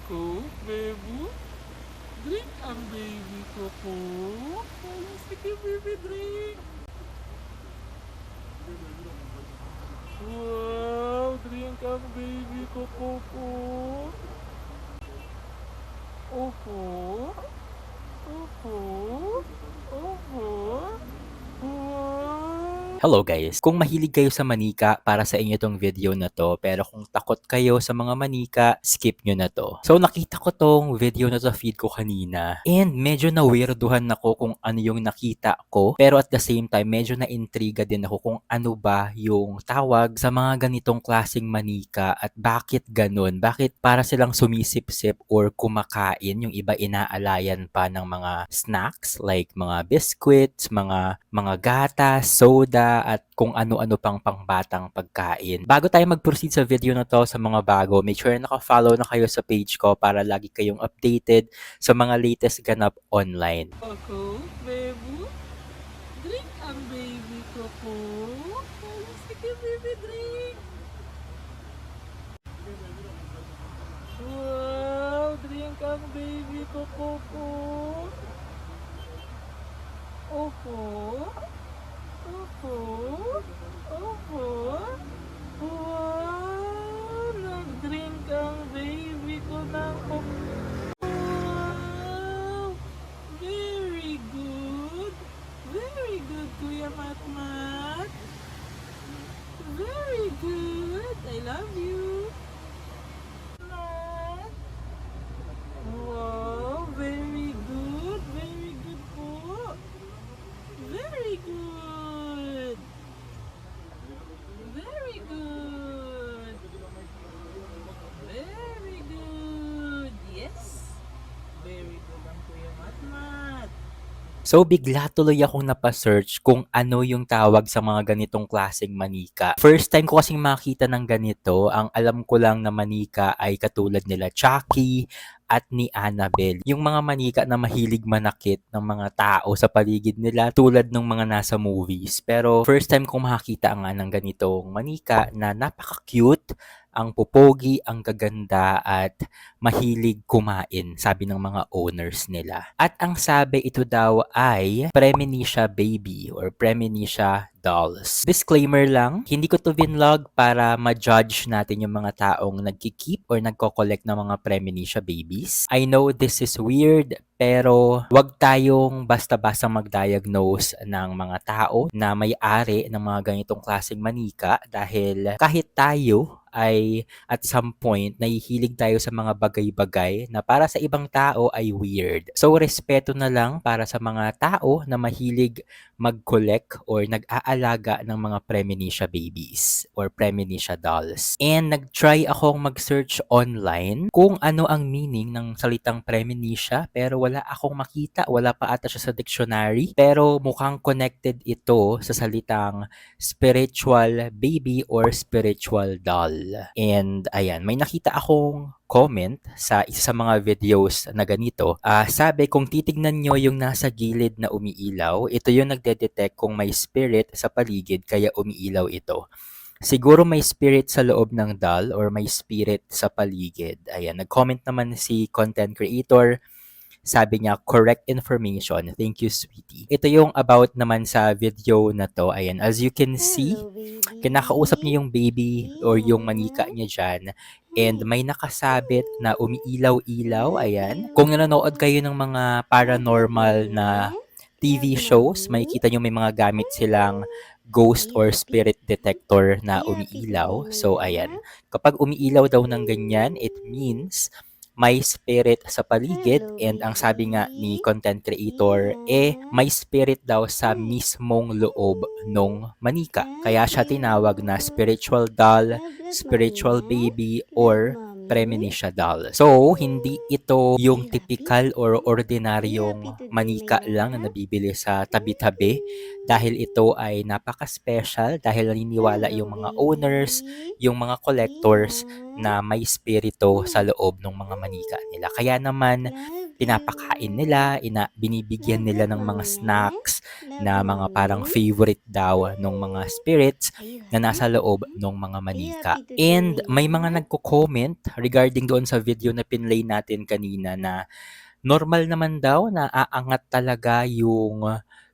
Ako, baby. Drink ang baby ko po. Ay, sige, baby, drink. Wow, drink ang baby ko po. Opo. Opo. Hello guys! Kung mahilig kayo sa manika, para sa inyo tong video na to. Pero kung takot kayo sa mga manika, skip nyo na to. So nakita ko tong video na to sa feed ko kanina. And medyo na-weirduhan ako kung ano yung nakita ko. Pero at the same time, medyo na-intriga din ako kung ano ba yung tawag sa mga ganitong klaseng manika at bakit ganun. Bakit para silang sumisip-sip or kumakain. Yung iba inaalayan pa ng mga snacks like mga biscuits, mga mga gatas, soda, at kung ano-ano pang pangbatang pagkain. Bago tayo mag-proceed sa video na to sa mga bago, make sure na naka-follow na kayo sa page ko para lagi kayong updated sa mga latest ganap online. Ako, baby. Drink ang baby ko po. Sige, baby, drink. Wow, drink ang baby ko po po. Opo. Opo. Opo. Wow, So bigla tuloy akong napasearch kung ano yung tawag sa mga ganitong klaseng manika. First time ko kasing makita ng ganito, ang alam ko lang na manika ay katulad nila Chucky at ni Annabelle. Yung mga manika na mahilig manakit ng mga tao sa paligid nila tulad ng mga nasa movies. Pero first time kong makakita nga ng ganitong manika na napaka-cute, ang pupogi, ang gaganda at mahilig kumain, sabi ng mga owners nila. At ang sabi ito daw ay Premonitia Baby or Premonitia Dolls. Disclaimer lang, hindi ko to vinlog para ma-judge natin yung mga taong nagkikeep or nagko-collect ng mga Premonitia Babies. I know this is weird, pero wag tayong basta-basta mag-diagnose ng mga tao na may-ari ng mga ganitong klaseng manika dahil kahit tayo ay at some point nahihilig tayo sa mga bagay-bagay na para sa ibang tao ay weird. So respeto na lang para sa mga tao na mahilig mag-collect or nag-aalaga ng mga Premonitia babies or Premonitia dolls. And nag-try akong mag-search online kung ano ang meaning ng salitang Premonitia pero wala akong makita, wala pa ata siya sa dictionary pero mukhang connected ito sa salitang spiritual baby or spiritual doll. And ayan, may nakita akong comment sa isa sa mga videos na ganito. Ah, sabi kung titignan nyo yung nasa gilid na umiilaw, ito yung nagde-detect kung may spirit sa paligid kaya umiilaw ito. Siguro may spirit sa loob ng doll or may spirit sa paligid. Ayan, nag-comment naman si content creator. Sabi niya, correct information. Thank you, sweetie. Ito yung about naman sa video na to. Ayan, as you can see, kinakausap niya yung baby or yung manika niya dyan. And may nakasabit na umiilaw-ilaw. Ayan. Kung nanonood kayo ng mga paranormal na TV shows, makikita nyo may mga gamit silang ghost or spirit detector na umiilaw. So, ayan. Kapag umiilaw daw ng ganyan, it means may spirit sa paligid and ang sabi nga ni content creator eh may spirit daw sa mismong loob nung manika. Kaya siya tinawag na spiritual doll spiritual baby or premonitia doll. So, hindi ito yung typical or ordinaryong manika lang na nabibili sa tabi-tabi dahil ito ay napaka-special dahil naniniwala yung mga owners, yung mga collectors na may spirito sa loob ng mga manika nila. Kaya naman, pinapakain nila, ina, binibigyan nila ng mga snacks na mga parang favorite daw ng mga spirits na nasa loob ng mga manika. And may mga nagko-comment regarding doon sa video na pinlay natin kanina na normal naman daw na aangat talaga yung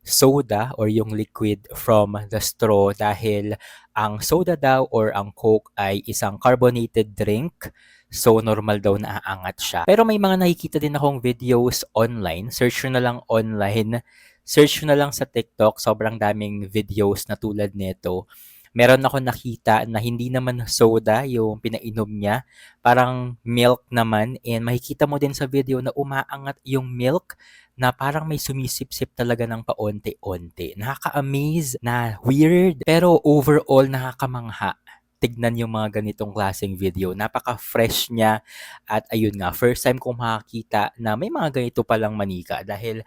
soda or yung liquid from the straw dahil ang soda daw or ang Coke ay isang carbonated drink So, normal daw na aangat siya. Pero may mga nakikita din akong videos online. Search nyo na lang online. Search nyo na lang sa TikTok. Sobrang daming videos na tulad nito. Meron ako nakita na hindi naman soda yung pinainom niya. Parang milk naman. And makikita mo din sa video na umaangat yung milk na parang may sumisip-sip talaga ng paonti-onti. Nakaka-amaze na weird. Pero overall, nakakamangha tignan yung mga ganitong klaseng video. Napaka-fresh niya at ayun nga, first time kong makakita na may mga ganito palang manika dahil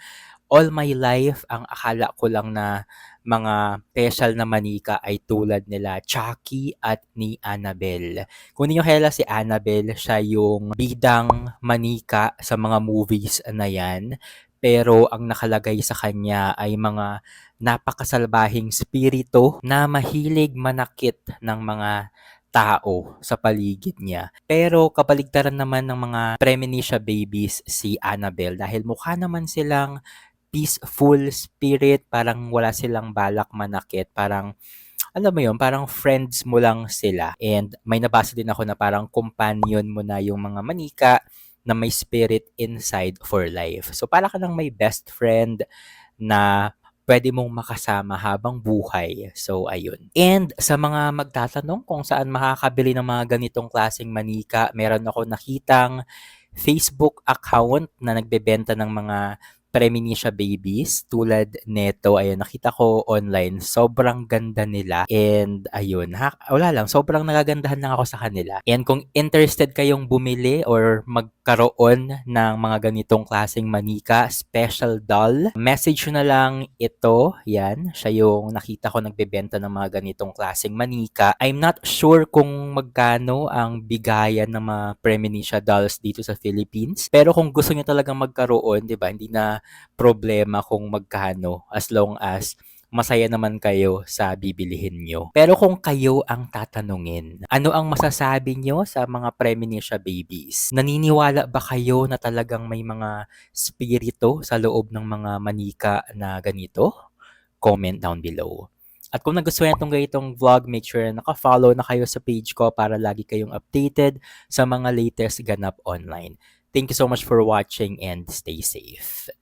all my life, ang akala ko lang na mga special na manika ay tulad nila Chucky at ni Annabelle. Kung hindi nyo kilala si Annabelle, siya yung bidang manika sa mga movies na yan. Pero ang nakalagay sa kanya ay mga napakasalbahing spirito na mahilig manakit ng mga tao sa paligid niya. Pero kabaligtaran naman ng mga Premonitia babies si Annabelle dahil mukha naman silang peaceful spirit, parang wala silang balak manakit, parang alam mo yun, parang friends mo lang sila. And may nabasa din ako na parang companion mo na yung mga manika na may spirit inside for life. So para ka lang may best friend na pwede mong makasama habang buhay. So, ayun. And sa mga magtatanong kung saan makakabili ng mga ganitong klaseng manika, meron ako nakitang Facebook account na nagbebenta ng mga Premonitia babies tulad neto. Ayun, nakita ko online. Sobrang ganda nila. And ayun, ha, wala lang. Sobrang nagagandahan lang ako sa kanila. And kung interested kayong bumili or magkaroon ng mga ganitong klaseng manika, special doll, message na lang ito. Yan, siya yung nakita ko nagbebenta ng mga ganitong klaseng manika. I'm not sure kung magkano ang bigayan ng mga Premonitia dolls dito sa Philippines. Pero kung gusto nyo talagang magkaroon, di ba, hindi problema kung magkano as long as masaya naman kayo sa bibilihin nyo. Pero kung kayo ang tatanungin, ano ang masasabi nyo sa mga Premonitia babies? Naniniwala ba kayo na talagang may mga spirito sa loob ng mga manika na ganito? Comment down below. At kung nagustuhan itong ganitong vlog, make sure na naka-follow na kayo sa page ko para lagi kayong updated sa mga latest ganap online. Thank you so much for watching and stay safe.